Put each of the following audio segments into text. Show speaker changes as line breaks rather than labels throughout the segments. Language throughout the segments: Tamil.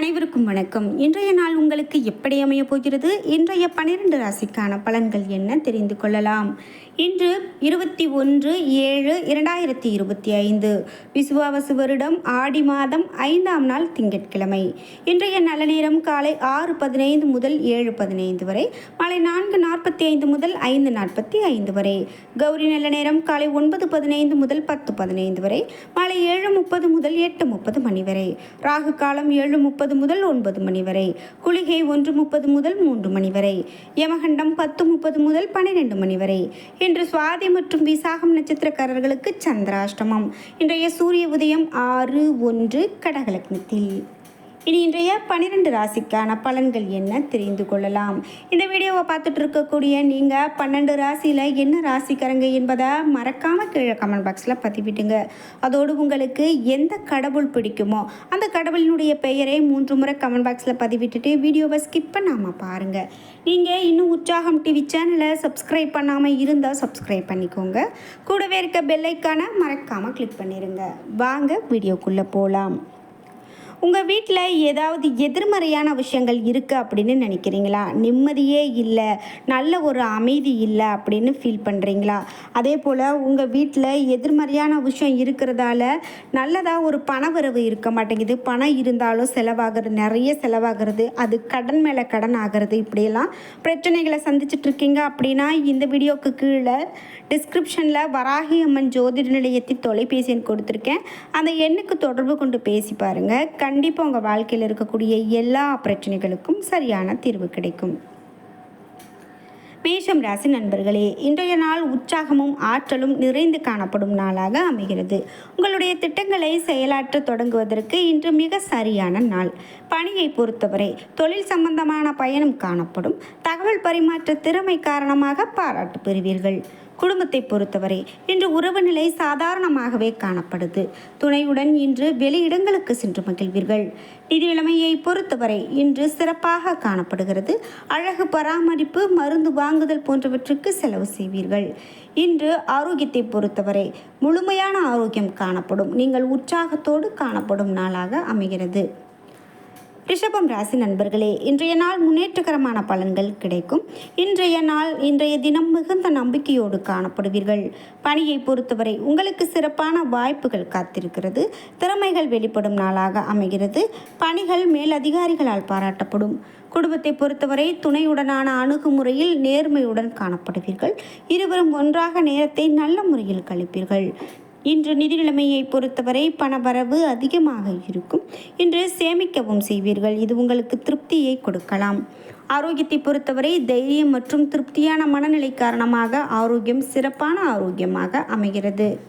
அனைவருக்கும் வணக்கம். இன்றைய நாள் உங்களுக்கு எப்படி அமைய போகிறது? இன்றைய பனிரெண்டு ராசிக்கான பலன்கள் என்ன தெரிந்து கொள்ளலாம். இன்று இருபத்தி ஒன்று ஏழு இரண்டாயிரத்தி இருபத்தி ஐந்து. விசுவாவசு வருடம் ஆடி மாதம் ஐந்தாம் நாள் திங்கட்கிழமை. இன்றைய நல்ல நேரம் காலை ஆறு பதினைந்து முதல் ஏழு பதினைந்து வரை மாலை நான்கு நாற்பத்தி ஐந்து முதல் ஐந்து நாற்பத்தி ஐந்து வரை. கௌரி நல்ல நேரம் காலை ஒன்பது பதினைந்து முதல் பத்து பதினைந்து வரை மாலை ஏழு முப்பது முதல் எட்டு முப்பது மணி வரை. ராகு காலம் ஏழு முப்பது முதல் ஒன்பது மணி வரை குளிகை ஒன்று முப்பது முதல் மூன்று மணி வரை யமகண்டம் பத்து முப்பது முதல் பன்னிரெண்டு மணி வரை. இன்று சுவாதி மற்றும் விசாகம் நட்சத்திரக்காரர்களுக்கு சந்திராஷ்டமம். இன்றைய சூரிய உதயம் ஆறு ஒன்று கடகலக்னத்தில். இனி இன்றைய பன்னிரெண்டு ராசிக்கான பலன்கள் என்ன தெரிந்து கொள்ளலாம். இந்த வீடியோவை பார்த்துட்டு இருக்கக்கூடிய நீங்கள் பன்னெண்டு ராசியில் என்ன ராசிக்காரங்க என்பதை மறக்காமல் கீழே கமெண்ட் பாக்ஸில் பதிவிட்டுங்க அதோடு உங்களுக்கு எந்த கடவுள் பிடிக்குமோ அந்த கடவுளினுடைய பெயரை மூன்று முறை கமெண்ட் பாக்ஸில் பதிவிட்டுட்டு வீடியோவை ஸ்கிப் பண்ணாமல் பாருங்கள் நீங்கள் இன்னும் உற்சாகம் டிவி சேனலை சப்ஸ்கிரைப் பண்ணாமல் இருந்தால் சப்ஸ்கிரைப் பண்ணிக்கோங்க. கூடவே இருக்க பெல்லைக்கான மறக்காமல் கிளிக் பண்ணிடுங்க வாங்க வீடியோக்குள்ளே போகலாம் உங்கள் வீட்டில் ஏதாவது எதிர்மறையான விஷயங்கள் இருக்குது அப்படின்னு நினைக்கிறீங்களா? நிம்மதியே இல்லை நல்ல ஒரு அமைதி இல்லை அப்படின்னு ஃபீல் பண்ணுறீங்களா அதே போல் உங்கள் வீட்டில் எதிர்மறையான விஷயம் இருக்கிறதால நல்லதாக ஒரு பணவரவு இருக்க மாட்டேங்குது. பணம் இருந்தாலும் செலவாகிறது நிறைய செலவாகிறது அது கடன் மேலே கடன் ஆகிறது. இப்படியெல்லாம் பிரச்சனைகளை சந்திச்சிட்ருக்கீங்க அப்படின்னா இந்த வீடியோக்கு கீழே டிஸ்கிரிப்ஷனில் வராகி அம்மன் ஜோதிட நிலையத்தின் தொலைபேசி எண் கொடுத்துருக்கேன். அந்த எண்ணுக்கு தொடர்பு கொண்டு பேசி பாருங்கள் கண்டிப்பாக உங்கள் வாழ்க்கையில் இருக்கக்கூடிய எல்லா பிரச்சனைகளுக்கும் சரியான தீர்வு கிடைக்கும். மேஷம் ராசி நண்பர்களே இன்றைய நாள் உற்சாகமும் ஆற்றலும் நிறைந்து காணப்படும் நாளாக அமைகிறது. உங்களுடைய திட்டங்களை செயலாற்ற தொடங்குவதற்கு இன்று மிக சரியான நாள். பணியை பொறுத்தவரை தொழில் சம்பந்தமான பயணம் காணப்படும். தகவல் பரிமாற்ற திறமை காரணமாக பாராட்டு பெறுவீர்கள். குடும்பத்தை பொறுத்தவரை இன்று உறவு நிலை சாதாரணமாகவே காணப்படுது. துணையுடன் இன்று வெளியிடங்களுக்கு சென்று மகிழ்வீர்கள். நிதிநிலைமையை பொறுத்தவரை இன்று சிறப்பாக காணப்படுகிறது. அழகு பராமரிப்பு மருந்து வாங்குதல் போன்றவற்றுக்கு செலவு செய்வீர்கள். இன்று ஆரோக்கியத்தை பொறுத்தவரை முழுமையான ஆரோக்கியம் காணப்படும். நீங்கள் உற்சாகத்தோடு காணப்படும் நாளாக அமைகிறது. ரிஷபம் ராசி நண்பர்களே இன்றைய நாள் முன்னேற்றகரமான பலன்கள் கிடைக்கும். இன்றைய நாள் இன்றைய தினம் மிகுந்த நம்பிக்கையோடு காணப்படுவீர்கள். பணியை பொறுத்தவரை உங்களுக்கு சிறப்பான வாய்ப்புகள் காத்திருக்கிறது. திறமைகள் வெளிப்படும் நாளாக அமைகிறது. பணிகள் மேலதிகாரிகளால் பாராட்டப்படும். குடும்பத்தை பொறுத்தவரை துணையுடனான அணுகுமுறையில் நேர்மையுடன் காணப்படுவீர்கள். இருவரும் ஒன்றாக நேரத்தை நல்ல முறையில் கழிப்பீர்கள். இன்று நிதி நிலைமையை பொறுத்தவரை பணவரவு அதிகமாக இருக்கும். இன்று சேமிக்கவும் செய்வீர்கள். இது உங்களுக்கு திருப்தியை கொடுக்கலாம். ஆரோக்கியத்தை பொறுத்தவரை தைரியம் மற்றும் திருப்தியான மனநிலை காரணமாக ஆரோக்கியம் சிறப்பான ஆரோக்கியமாக அமைகிறது.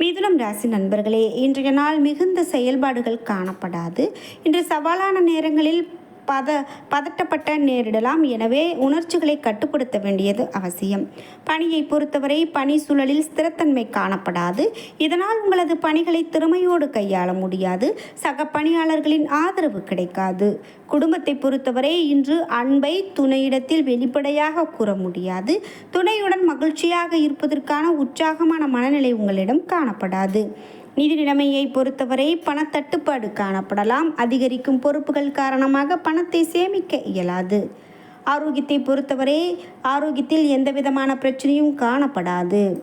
மிதுனம் ராசி நண்பர்களே இன்றைய நாள் மிகுந்த செயல்பாடுகள் காணப்படாது. இன்று சவாலான நேரங்களில் பத பதட்டப்பட்ட நேரிடலாம். எனவே உணர்ச்சிகளை கட்டுப்படுத்த வேண்டியது அவசியம். பணியை பொறுத்தவரை பணி சூழலில் ஸ்திரத்தன்மை காணப்படாது. இதனால் உங்களது பணிகளை திறமையோடு கையாள முடியாது. சக பணியாளர்களின் ஆதரவு கிடைக்காது. குடும்பத்தை பொறுத்தவரை இன்று அன்பை துணையிடத்தில் வெளிப்படையாக கூற முடியாது. துணையுடன் மகிழ்ச்சியாக இருப்பதற்கான உற்சாகமான மனநிலை உங்களிடம் காணப்படாது. நிதி நிலைமையை பொறுத்தவரை பணத்தட்டுப்பாடு காணப்படலாம். அதிகரிக்கும் பொறுப்புகள் காரணமாக பணத்தை சேமிக்க இயலாது. ஆரோக்கியத்தை பொறுத்தவரை ஆரோக்கியத்தில் எந்த விதமான பிரச்சனையும் காணப்படாது.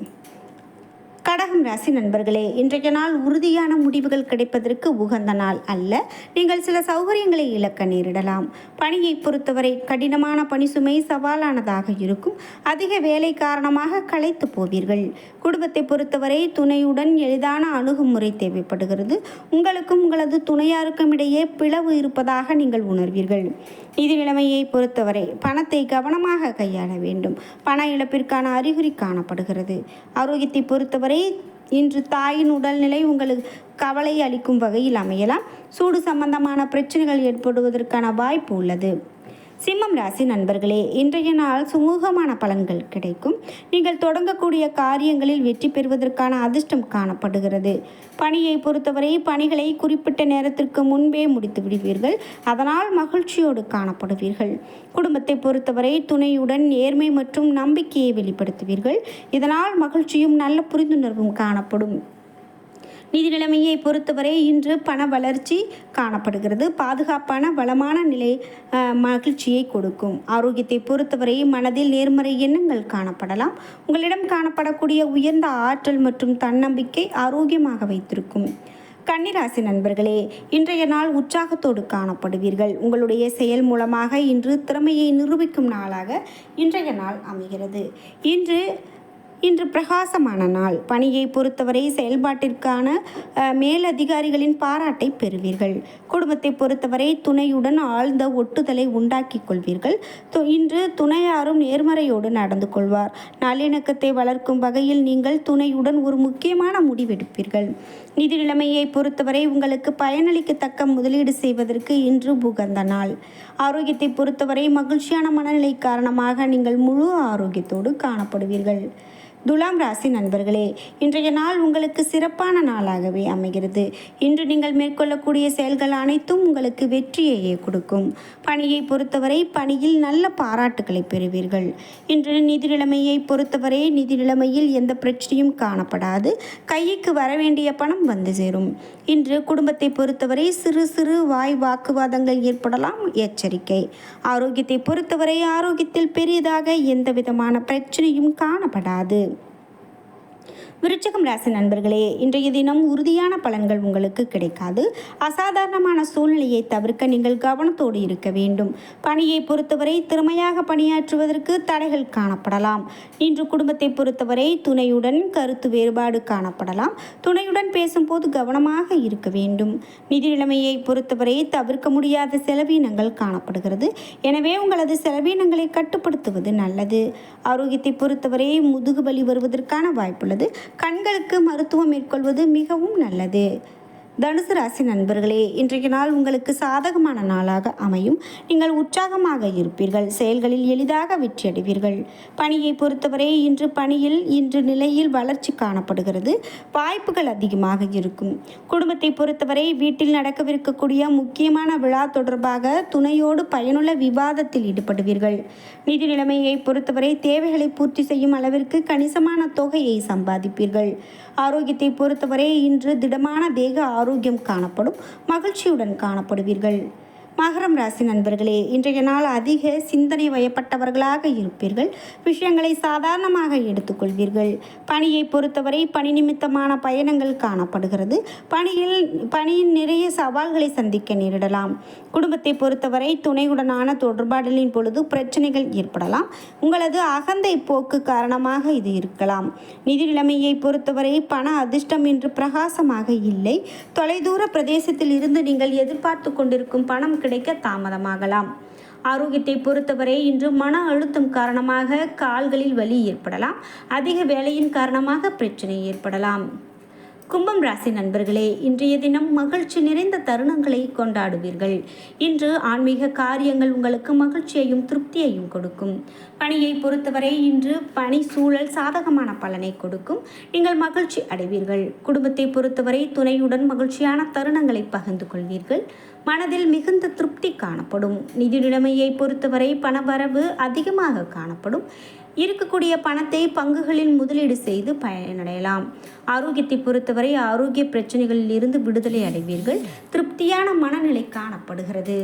கடகம் ராசி நண்பர்களே இன்றைய நாள் உறுதியான முடிவுகள் கிடைப்பதற்கு உகந்த நாள் அல்ல. நீங்கள் சில சௌகரியங்களை இழக்க நேரிடலாம். பணியை பொறுத்தவரை கடினமான பணி சுமை சவாலானதாக இருக்கும். அதிக வேலை காரணமாக களைத்து போவீர்கள். குடும்பத்தை பொறுத்தவரை துணையுடன் எளிதான அணுகுமுறை தேவைப்படுகிறது. உங்களுக்கும் உங்களது துணையாருக்கும் இடையே பிளவு இருப்பதாக நீங்கள் உணர்வீர்கள். நிதி நிலைமையை பொறுத்தவரை பணத்தை கவனமாக கையாள வேண்டும். பண இழப்பிற்கான அறிகுறி காணப்படுகிறது. ஆரோக்கியத்தை பொறுத்தவரை இன்று தாயின் உடல்நிலை உங்களுக்கு கவலை அளிக்கும் வகையில் அமையலாம். சூடு சம்பந்தமான பிரச்சனைகள் ஏற்படுவதற்கான வாய்ப்பு உள்ளது. சிம்மம் ராசி நண்பர்களே இன்றைய நாள் சுமூகமான பலன்கள் கிடைக்கும். நீங்கள் தொடங்கக்கூடிய காரியங்களில் வெற்றி பெறுவதற்கான அதிர்ஷ்டம் காணப்படுகிறது. பணியை பொறுத்தவரை பணிகளை குறிப்பிட்ட நேரத்திற்கு முன்பே முடித்து விடுவீர்கள். அதனால் மகிழ்ச்சியோடு காணப்படுவீர்கள். குடும்பத்தை பொறுத்தவரை துணையுடன் நேர்மை மற்றும் நம்பிக்கையை வெளிப்படுத்துவீர்கள். இதனால் மகிழ்ச்சியும் நல்ல புரிந்துணர்வும் காணப்படும். நிதி நிலைமையை பொறுத்தவரை இன்று பண வளர்ச்சி காணப்படுகிறது. பாதுகாப்பான வளமான நிலை மகிழ்ச்சியை கொடுக்கும். ஆரோக்கியத்தை பொறுத்தவரை மனதில் நேர்மறை எண்ணங்கள் காணப்படலாம். உங்களிடம் காணப்படக்கூடிய உயர்ந்த ஆற்றல் மற்றும் தன்னம்பிக்கை ஆரோக்கியமாக வைத்திருக்கும். கன்னிராசி நண்பர்களே இன்றைய நாள் உற்சாகத்தோடு காணப்படுவீர்கள். உங்களுடைய செயல் மூலமாக இன்று திறமையை நிரூபிக்கும் நாளாக இன்றைய நாள் அமைகிறது. இன்று இன்று பிரகாசமான நாள். பணியை பொறுத்தவரை செயல்பாட்டிற்கான மேலதிகாரிகளின் பாராட்டை பெறுவீர்கள். குடும்பத்தை பொறுத்தவரை துணையுடன் ஆழ்ந்த ஒட்டுதலை உண்டாக்கிக் கொள்வீர்கள். இன்று துணையாரும் நேர்மறையோடு நடந்து கொள்வார். நல்லிணக்கத்தை வளர்க்கும் வகையில் நீங்கள் துணையுடன் ஒரு முக்கியமான முடிவெடுப்பீர்கள். நிதி நிலைமையை பொறுத்தவரை உங்களுக்கு பயனளிக்கத்தக்க முதலீடு செய்வதற்கு இன்று புகந்த நாள். ஆரோக்கியத்தை பொறுத்தவரை மகிழ்ச்சியான மனநிலை காரணமாக நீங்கள் முழு ஆரோக்கியத்தோடு காணப்படுவீர்கள். துலாம் ராசி நண்பர்களே இன்றைய நாள் உங்களுக்கு சிறப்பான நாளாகவே அமைகிறது. இன்று நீங்கள் மேற்கொள்ளக்கூடிய செயல்கள் அனைத்தும் உங்களுக்கு வெற்றியையே கொடுக்கும். பணியை பொறுத்தவரை பணியில் நல்ல பாராட்டுகளை பெறுவீர்கள். இன்று நிதி நிலைமையை பொறுத்தவரை நிதி நிலைமையில் எந்த பிரச்சனையும் காணப்படாது. கைக்கு வர வேண்டிய பணம் வந்து சேரும். இன்று குடும்பத்தை பொறுத்தவரை சிறு சிறு வாய் வாக்குவாதங்கள் ஏற்படலாம். எச்சரிக்கை. ஆரோக்கியத்தை பொறுத்தவரை ஆரோக்கியத்தில் பெரியதாக எந்த விதமான பிரச்சனையும் காணப்படாது. விருச்சகம் ராசி நண்பர்களே இன்றைய தினம் உறுதியான பலன்கள் உங்களுக்கு கிடைக்காது. அசாதாரணமான சூழ்நிலையை தவிர்க்க நீங்கள் கவனத்தோடு இருக்க வேண்டும். பணியை பொறுத்தவரை திறமையாக பணியாற்றுவதற்கு தடைகள் காணப்படலாம். இன்று குடும்பத்தை பொறுத்தவரை துணையுடன் கருத்து வேறுபாடு காணப்படலாம். துணையுடன் பேசும்போது கவனமாக இருக்க வேண்டும். நிதி நிலைமையை பொறுத்தவரை தவிர்க்க முடியாத செலவினங்கள் காணப்படுகிறது. எனவே உங்களது செலவினங்களை கட்டுப்படுத்துவது நல்லது. ஆரோக்கியத்தை பொறுத்தவரை முதுகு வலி வருவதற்கான வாய்ப்புள்ளது. கண்களுக்கு மருத்துவம் மேற்கொள்வது மிகவும் நல்லது. தனுசு ராசி நண்பர்களே இன்றைய நாள் உங்களுக்கு சாதகமான நாளாக அமையும். நீங்கள் உற்சாகமாக இருப்பீர்கள் செயல்களில் எளிதாக வெற்றியடைவீர்கள் பணியை பொறுத்தவரை இன்று பணியில் இன்று நிலையில் வளர்ச்சி காணப்படுகிறது வாய்ப்புகள் அதிகமாக இருக்கும். குடும்பத்தை பொறுத்தவரை வீட்டில் நடக்கவிருக்கக்கூடிய முக்கியமான விழா தொடர்பாக துணையோடு பயனுள்ள விவாதத்தில் ஈடுபடுவீர்கள். நிதி நிலைமையை பொறுத்தவரை தேவைகளை பூர்த்தி செய்யும் அளவிற்கு கணிசமான தொகையை சம்பாதிப்பீர்கள். ஆரோக்கியத்தை பொறுத்தவரை இன்று திடமான தேக ஆரோக்கியம் காணப்படும் மகிழ்ச்சியுடன் காணப்படுவீர்கள். மகரம் ராசி நண்பர்களே இன்றைய நாள் அதிக சிந்தனை வயப்பட்டவர்களாக இருப்பீர்கள். விஷயங்களை சாதாரணமாக எடுத்துக்கொள்வீர்கள். பணியை பொறுத்தவரை பணி நிமித்தமான பயணங்கள் காணப்படுகிறது. பணியில் பணியின் நிறைய சவால்களை சந்திக்க நேரிடலாம். குடும்பத்தை பொறுத்தவரை துணையுடனான தொடர்பாடலின் பொழுது பிரச்சனைகள் ஏற்படலாம். உங்களது அகந்தை போக்கு காரணமாக இது இருக்கலாம். நிதி நிலைமையை பொறுத்தவரை பண அதிர்ஷ்டம் இன்று பிரகாசமாக இல்லை. தொலைதூர பிரதேசத்தில் இருந்து நீங்கள் எதிர்பார்த்து கொண்டிருக்கும் பணம் கிடைக்க தாமதமாகலாம். ஆரோக்கியத்தை பொறுத்தவரை இன்று மன அழுத்தம் காரணமாக கால்களில் வலி ஏற்படலாம். அதிக வேலையின் காரணமாக பிரச்சனை ஏற்படலாம். கும்பம் ராசி நண்பர்களே இன்றைய தினம் மகிழ்ச்சி நிறைந்த தருணங்களை கொண்டாடுவீர்கள். இன்று ஆன்மீக காரியங்கள் உங்களுக்கு மகிழ்ச்சியையும் திருப்தியையும் கொடுக்கும். பணியை பொறுத்தவரை இன்று பணி சூழல் சாதகமான பலனை கொடுக்கும். நீங்கள் மகிழ்ச்சி அடைவீர்கள். குடும்பத்தை பொறுத்தவரை துணையுடன் மகிழ்ச்சியான தருணங்களை பகிர்ந்து கொள்வீர்கள். மனதில் மிகுந்த திருப்தி காணப்படும். நிதி நிலைமையை பொறுத்தவரை பணவரவு அதிகமாக காணப்படும். இருக்கக்கூடிய பணத்தை பங்குகளில் முதலீடு செய்து பயனடையலாம். ஆரோக்கியத்தை பொறுத்தவரை ஆரோக்கிய பிரச்சனைகளில் இருந்து விடுதலை அடைவீர்கள். திருப்தியான மனநிலை காணப்படுகிறது.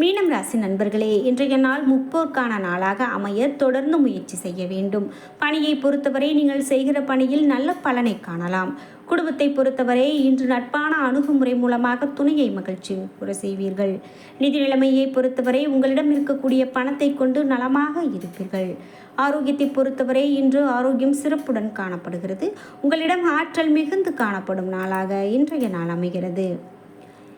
மீனம் ராசி நண்பர்களே இன்றைய நாள் முப்போர்க்கான நாளாக அமைய தொடர்ந்து முயற்சி செய்ய வேண்டும். பணியை பொறுத்தவரை நீங்கள் செய்கிற பணியில் நல்ல பலனை காணலாம். குடும்பத்தை பொறுத்தவரை இன்று நட்பான அணுகுமுறை மூலமாக துணையை மகிழ்ச்சி உற செய்வீர்கள். நிதி நிலைமையை பொறுத்தவரை உங்களிடம் இருக்கக்கூடிய பணத்தை கொண்டு நலமாக இருப்பீர்கள். ஆரோக்கியத்தை பொறுத்தவரை இன்று ஆரோக்கியம் சிறப்புடன் காணப்படுகிறது. உங்களிடம் ஆற்றல் மிகுந்து காணப்படும் நாளாக இன்றைய நாள் அமைகிறது.